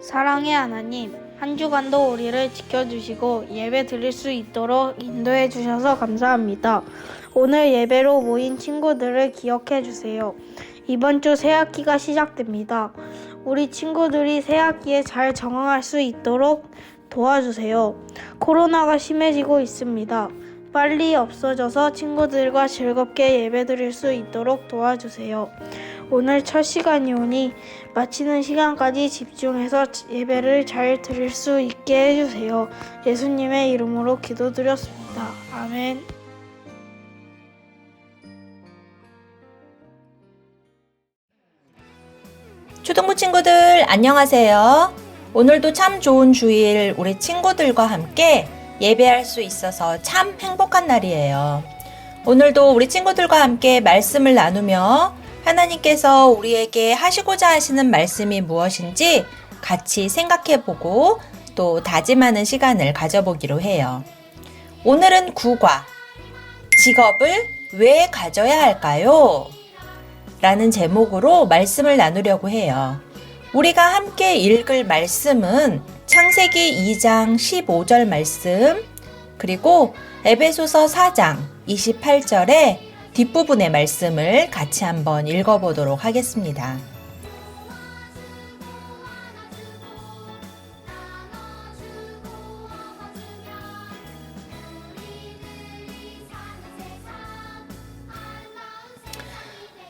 사랑의 하나님, 한 주간도 우리를 지켜주시고 예배 드릴 수 있도록 인도해 주셔서 감사합니다. 오늘 예배로 모인 친구들을 기억해 주세요. 이번 주 새학기가 시작됩니다. 우리 친구들이 새학기에 잘 적응할 수 있도록 도와주세요. 코로나가 심해지고 있습니다. 빨리 없어져서 친구들과 즐겁게 예배 드릴 수 있도록 도와주세요. 오늘 첫 시간이 오니 마치는 시간까지 집중해서 예배를 잘 드릴 수 있게 해주세요. 예수님의 이름으로 기도드렸습니다. 아멘. 초등부 친구들 안녕하세요. 오늘도 참 좋은 주일 우리 친구들과 함께 예배할 수 있어서 참 행복한 날이에요. 오늘도 우리 친구들과 함께 말씀을 나누며 하나님께서 우리에게 하시고자 하시는 말씀이 무엇인지 같이 생각해 보고 또 다짐하는 시간을 가져보기로 해요. 오늘은 구과 직업을 왜 가져야 할까요? 라는 제목으로 말씀을 나누려고 해요. 우리가 함께 읽을 말씀은 창세기 2장 15절 말씀, 그리고 에베소서 4장 28절의 뒷부분의 말씀을 같이 한번 읽어보도록 하겠습니다.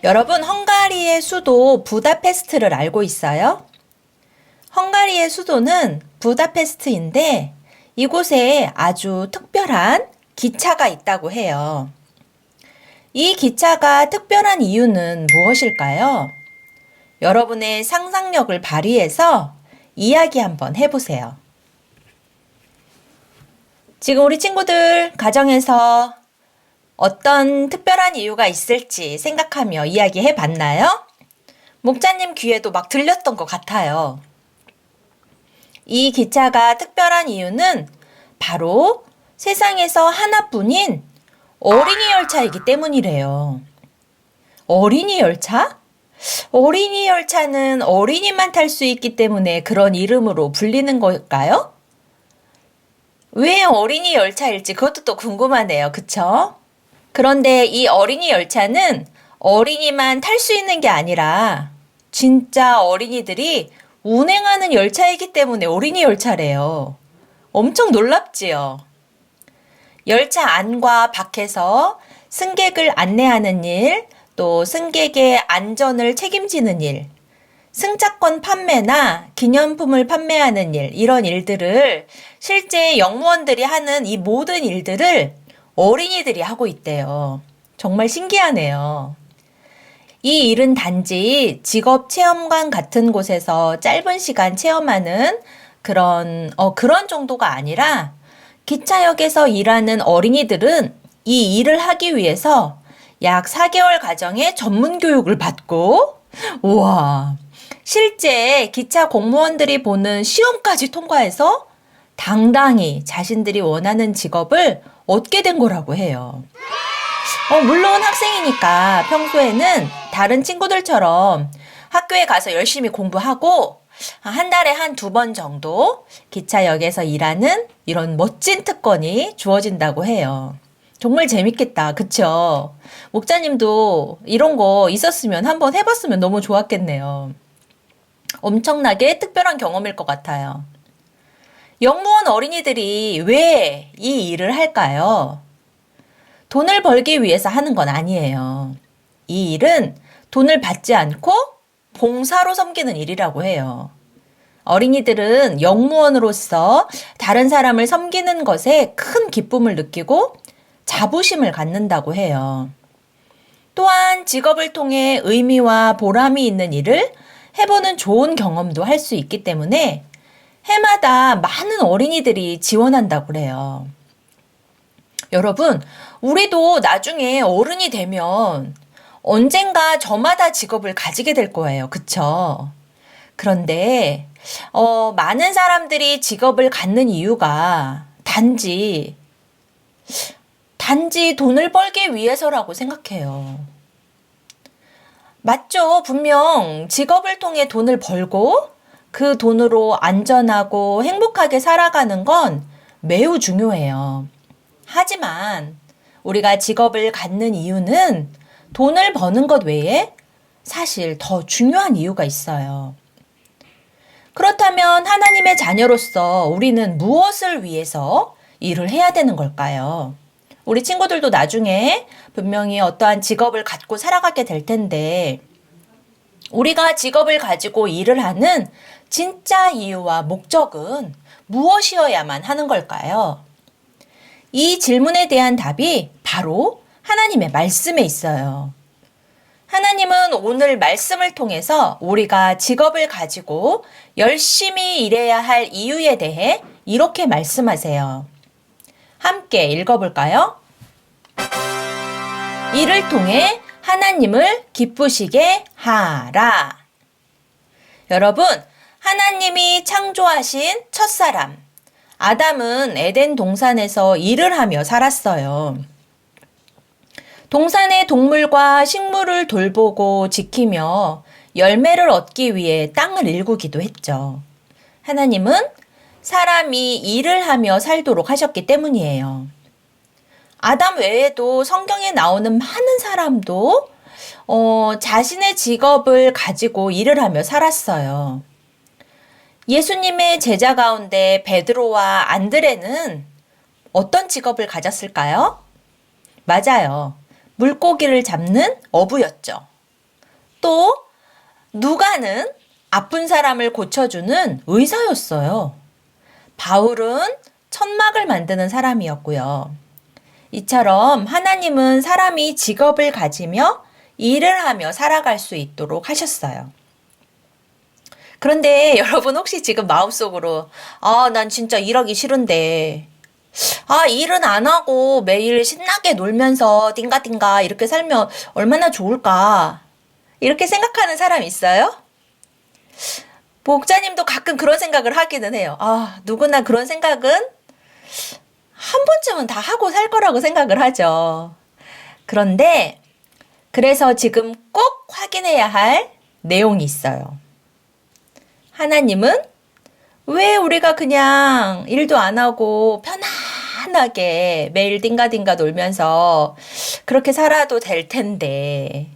여러분, 헝가리의 수도 부다페스트를 알고 있어요? 헝가리의 수도는 부다페스트인데 이곳에 아주 특별한 기차가 있다고 해요. 이 기차가 특별한 이유는 무엇일까요? 여러분의 상상력을 발휘해서 이야기 한번 해보세요. 지금 우리 친구들 가정에서 어떤 특별한 이유가 있을지 생각하며 이야기해 봤나요? 목자님 귀에도 막 들렸던 것 같아요. 이 기차가 특별한 이유는 바로 세상에서 하나뿐인 어린이 열차이기 때문이래요. 어린이 열차? 어린이 열차는 어린이만 탈 수 있기 때문에 그런 이름으로 불리는 걸까요? 왜 어린이 열차일지 그것도 또 궁금하네요. 그쵸? 그런데 이 어린이 열차는 어린이만 탈 수 있는 게 아니라 진짜 어린이들이 운행하는 열차이기 때문에 어린이 열차래요. 엄청 놀랍지요? 열차 안과 밖에서 승객을 안내하는 일, 또 승객의 안전을 책임지는 일, 승차권 판매나 기념품을 판매하는 일, 이런 일들을 실제 영무원들이 하는 이 모든 일들을 어린이들이 하고 있대요. 정말 신기하네요. 이 일은 단지 직업 체험관 같은 곳에서 짧은 시간 체험하는 그런, 어, 그런 정도가 아니라 기차역에서 일하는 어린이들은 이 일을 하기 위해서 약 4개월 과정의 전문 교육을 받고, 우와, 실제 기차 공무원들이 보는 시험까지 통과해서 당당히 자신들이 원하는 직업을 얻게 된 거라고 해요. 어, 물론 학생이니까 평소에는 다른 친구들처럼 학교에 가서 열심히 공부하고 한 달에 한 두 번 정도 기차역에서 일하는 이런 멋진 특권이 주어진다고 해요. 정말 재밌겠다. 그쵸? 목자님도 이런 거 있었으면 한번 해봤으면 너무 좋았겠네요. 엄청나게 특별한 경험일 것 같아요. 영무원 어린이들이 왜 이 일을 할까요? 돈을 벌기 위해서 하는 건 아니에요. 이 일은 돈을 받지 않고 봉사로 섬기는 일이라고 해요. 어린이들은 영무원으로서 다른 사람을 섬기는 것에 큰 기쁨을 느끼고 자부심을 갖는다고 해요. 또한 직업을 통해 의미와 보람이 있는 일을 해보는 좋은 경험도 할 수 있기 때문에 해마다 많은 어린이들이 지원한다고 그래요. 여러분, 우리도 나중에 어른이 되면 언젠가 저마다 직업을 가지게 될 거예요. 그쵸? 그런데, 어, 많은 사람들이 직업을 갖는 이유가 단지, 단지 돈을 벌기 위해서라고 생각해요. 맞죠. 분명 직업을 통해 돈을 벌고 그 돈으로 안전하고 행복하게 살아가는 건 매우 중요해요. 하지만 우리가 직업을 갖는 이유는 돈을 버는 것 외에 사실 더 중요한 이유가 있어요. 그렇다면 하나님의 자녀로서 우리는 무엇을 위해서 일을 해야 되는 걸까요? 우리 친구들도 나중에 분명히 어떠한 직업을 갖고 살아가게 될 텐데, 우리가 직업을 가지고 일을 하는 진짜 이유와 목적은 무엇이어야만 하는 걸까요? 이 질문에 대한 답이 바로 하나님의 말씀에 있어요. 하나님은 오늘 말씀을 통해서 우리가 직업을 가지고 열심히 일해야 할 이유에 대해 이렇게 말씀하세요. 함께 읽어볼까요? 이를 통해 하나님을 기쁘시게 하라. 여러분, 하나님이 창조하신 첫사람, 아담은 에덴 동산에서 일을 하며 살았어요. 동산의 동물과 식물을 돌보고 지키며 열매를 얻기 위해 땅을 일구기도 했죠. 하나님은 사람이 일을 하며 살도록 하셨기 때문이에요. 아담 외에도 성경에 나오는 많은 사람도 어, 자신의 직업을 가지고 일을 하며 살았어요. 예수님의 제자 가운데 베드로와 안드레는 어떤 직업을 가졌을까요? 맞아요. 물고기를 잡는 어부였죠. 또 누가는 아픈 사람을 고쳐주는 의사였어요. 바울은 천막을 만드는 사람이었고요. 이처럼 하나님은 사람이 직업을 가지며 일을 하며 살아갈 수 있도록 하셨어요. 그런데 여러분 혹시 지금 마음속으로 아, 난 진짜 일하기 싫은데 아, 일은 안 하고 매일 신나게 놀면서 띵가띵가 이렇게 살면 얼마나 좋을까? 이렇게 생각하는 사람 있어요? 목자님도 가끔 그런 생각을 하기는 해요. 아, 누구나 그런 생각은 한 번쯤은 다 하고 살 거라고 생각을 하죠. 그런데 그래서 지금 꼭 확인해야 할 내용이 있어요. 하나님은 왜 우리가 그냥 일도 안 하고 편안하게 매일 띵가띵가 놀면서 그렇게 살아도 될 텐데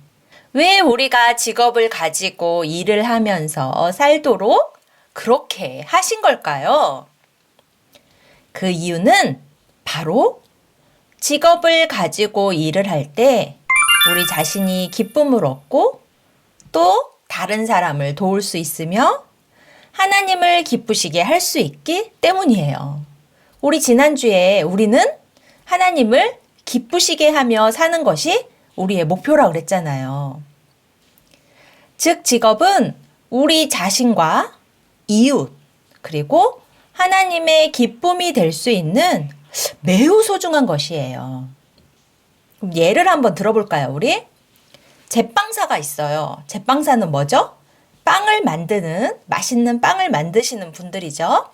왜 우리가 직업을 가지고 일을 하면서 살도록 그렇게 하신 걸까요? 그 이유는 바로 직업을 가지고 일을 할 때 우리 자신이 기쁨을 얻고 또 다른 사람을 도울 수 있으며 하나님을 기쁘시게 할 수 있기 때문이에요. 우리 지난주에 우리는 하나님을 기쁘시게 하며 사는 것이 우리의 목표라고 그랬잖아요. 즉, 직업은 우리 자신과 이웃, 그리고 하나님의 기쁨이 될 수 있는 매우 소중한 것이에요. 예를 한번 들어볼까요, 우리? 제빵사가 있어요. 제빵사는 뭐죠? 빵을 만드는, 맛있는 빵을 만드시는 분들이죠.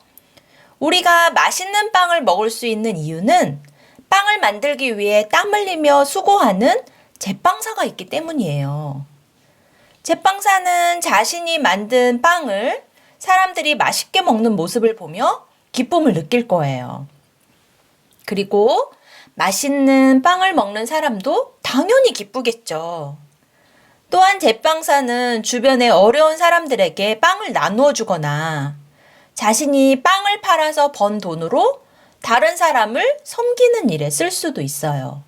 우리가 맛있는 빵을 먹을 수 있는 이유는 빵을 만들기 위해 땀 흘리며 수고하는 제빵사가 있기 때문이에요. 제빵사는 자신이 만든 빵을 사람들이 맛있게 먹는 모습을 보며 기쁨을 느낄 거예요. 그리고 맛있는 빵을 먹는 사람도 당연히 기쁘겠죠. 또한 제빵사는 주변의 어려운 사람들에게 빵을 나누어 주거나 자신이 빵을 팔아서 번 돈으로 다른 사람을 섬기는 일에 쓸 수도 있어요.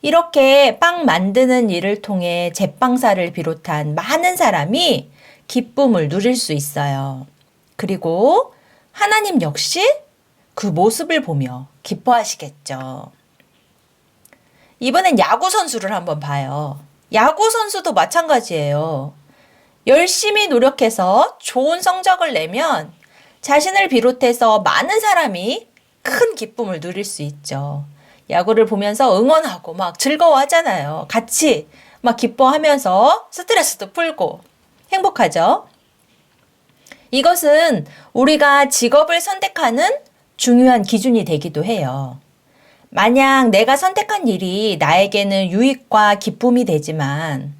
이렇게 빵 만드는 일을 통해 제빵사를 비롯한 많은 사람이 기쁨을 누릴 수 있어요. 그리고 하나님 역시 그 모습을 보며 기뻐하시겠죠. 이번엔 야구 선수를 한번 봐요. 야구 선수도 마찬가지예요. 열심히 노력해서 좋은 성적을 내면 자신을 비롯해서 많은 사람이 큰 기쁨을 누릴 수 있죠. 야구를 보면서 응원하고 막 즐거워하잖아요. 같이 막 기뻐하면서 스트레스도 풀고 행복하죠. 이것은 우리가 직업을 선택하는 중요한 기준이 되기도 해요. 만약 내가 선택한 일이 나에게는 유익과 기쁨이 되지만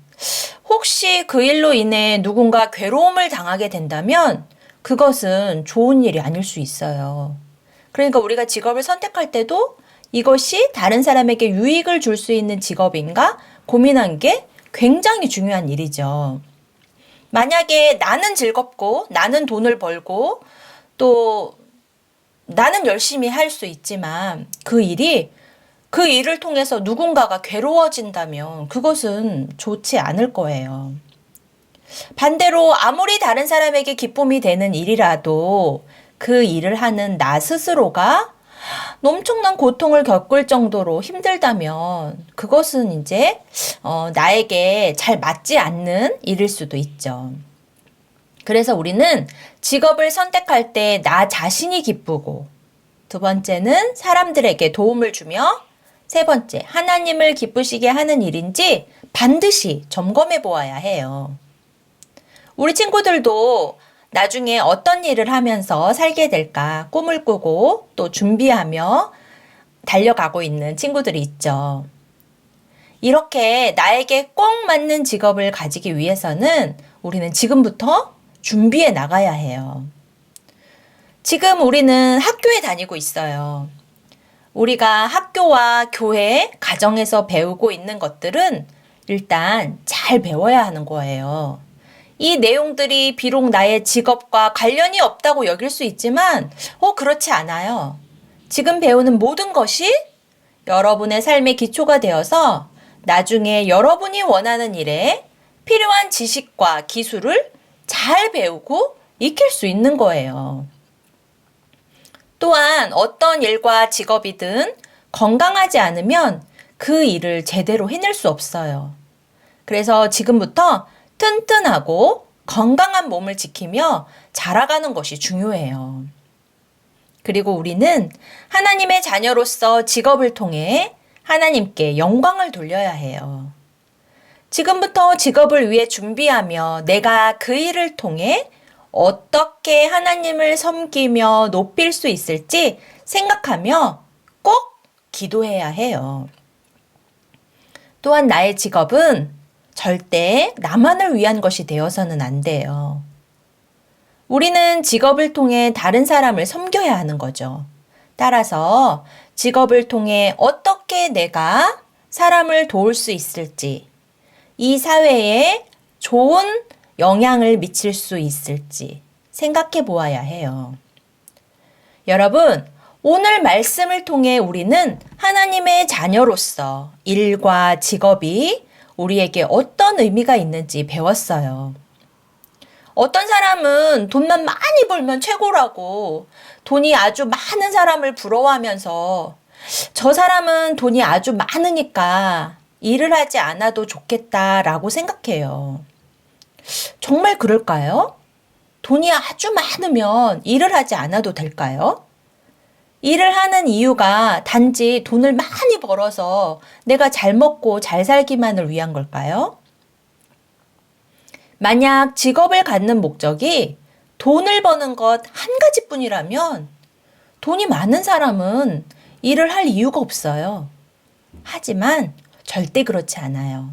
혹시 그 일로 인해 누군가 괴로움을 당하게 된다면 그것은 좋은 일이 아닐 수 있어요. 그러니까 우리가 직업을 선택할 때도 이것이 다른 사람에게 유익을 줄 수 있는 직업인가 고민한 게 굉장히 중요한 일이죠. 만약에 나는 즐겁고 나는 돈을 벌고 또 나는 열심히 할 수 있지만 그 일이 그 일을 통해서 누군가가 괴로워진다면 그것은 좋지 않을 거예요. 반대로 아무리 다른 사람에게 기쁨이 되는 일이라도 그 일을 하는 나 스스로가 엄청난 고통을 겪을 정도로 힘들다면 그것은 이제 어, 나에게 잘 맞지 않는 일일 수도 있죠. 그래서 우리는 직업을 선택할 때 나 자신이 기쁘고 두 번째는 사람들에게 도움을 주며 세 번째 하나님을 기쁘시게 하는 일인지 반드시 점검해 보아야 해요. 우리 친구들도 나중에 어떤 일을 하면서 살게 될까 꿈을 꾸고 또 준비하며 달려가고 있는 친구들이 있죠. 이렇게 나에게 꼭 맞는 직업을 가지기 위해서는 우리는 지금부터 준비해 나가야 해요. 지금 우리는 학교에 다니고 있어요. 우리가 학교와 교회, 가정에서 배우고 있는 것들은 일단 잘 배워야 하는 거예요. 이 내용들이 비록 나의 직업과 관련이 없다고 여길 수 있지만, 어, 그렇지 않아요. 지금 배우는 모든 것이 여러분의 삶의 기초가 되어서 나중에 여러분이 원하는 일에 필요한 지식과 기술을 잘 배우고 익힐 수 있는 거예요. 또한 어떤 일과 직업이든 건강하지 않으면 그 일을 제대로 해낼 수 없어요. 그래서 지금부터 튼튼하고 건강한 몸을 지키며 자라가는 것이 중요해요. 그리고 우리는 하나님의 자녀로서 직업을 통해 하나님께 영광을 돌려야 해요. 지금부터 직업을 위해 준비하며 내가 그 일을 통해 어떻게 하나님을 섬기며 높일 수 있을지 생각하며 꼭 기도해야 해요. 또한 나의 직업은 절대 나만을 위한 것이 되어서는 안 돼요. 우리는 직업을 통해 다른 사람을 섬겨야 하는 거죠. 따라서 직업을 통해 어떻게 내가 사람을 도울 수 있을지, 이 사회에 좋은 영향을 미칠 수 있을지 생각해 보아야 해요. 여러분, 오늘 말씀을 통해 우리는 하나님의 자녀로서 일과 직업이 우리에게 어떤 의미가 있는지 배웠어요. 어떤 사람은 돈만 많이 벌면 최고라고 돈이 아주 많은 사람을 부러워하면서 저 사람은 돈이 아주 많으니까 일을 하지 않아도 좋겠다라고 생각해요. 정말 그럴까요? 돈이 아주 많으면 일을 하지 않아도 될까요? 일을 하는 이유가 단지 돈을 많이 벌어서 내가 잘 먹고 잘 살기만을 위한 걸까요? 만약 직업을 갖는 목적이 돈을 버는 것 한 가지 뿐이라면 돈이 많은 사람은 일을 할 이유가 없어요. 하지만 절대 그렇지 않아요.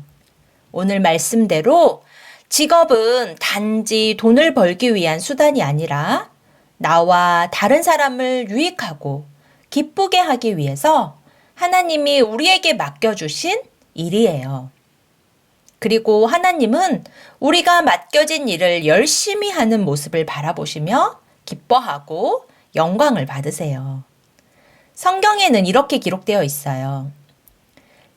오늘 말씀대로 직업은 단지 돈을 벌기 위한 수단이 아니라 나와 다른 사람을 유익하고 기쁘게 하기 위해서 하나님이 우리에게 맡겨주신 일이에요. 그리고 하나님은 우리가 맡겨진 일을 열심히 하는 모습을 바라보시며 기뻐하고 영광을 받으세요. 성경에는 이렇게 기록되어 있어요.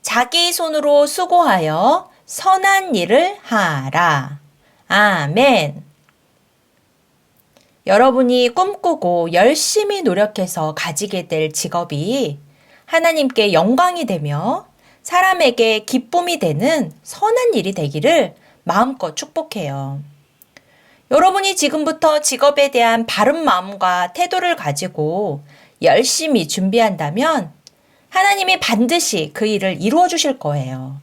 자기 손으로 수고하여 선한 일을 하라. 아멘. 여러분이 꿈꾸고 열심히 노력해서 가지게 될 직업이 하나님께 영광이 되며 사람에게 기쁨이 되는 선한 일이 되기를 마음껏 축복해요. 여러분이 지금부터 직업에 대한 바른 마음과 태도를 가지고 열심히 준비한다면 하나님이 반드시 그 일을 이루어 주실 거예요.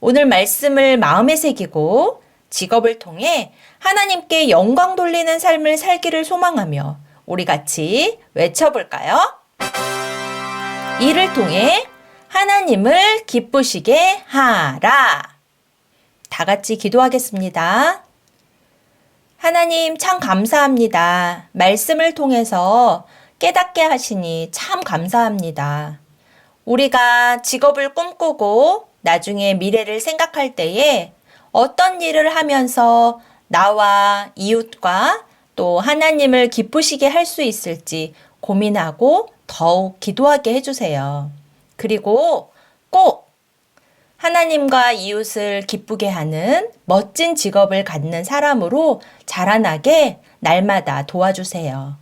오늘 말씀을 마음에 새기고 직업을 통해 하나님께 영광 돌리는 삶을 살기를 소망하며 우리 같이 외쳐볼까요? 이를 통해 하나님을 기쁘시게 하라. 다 같이 기도하겠습니다. 하나님 참 감사합니다. 말씀을 통해서 깨닫게 하시니 참 감사합니다. 우리가 직업을 꿈꾸고 나중에 미래를 생각할 때에 어떤 일을 하면서 나와 이웃과 또 하나님을 기쁘시게 할 수 있을지 고민하고 더욱 기도하게 해주세요. 그리고 꼭 하나님과 이웃을 기쁘게 하는 멋진 직업을 갖는 사람으로 자라나게 날마다 도와주세요.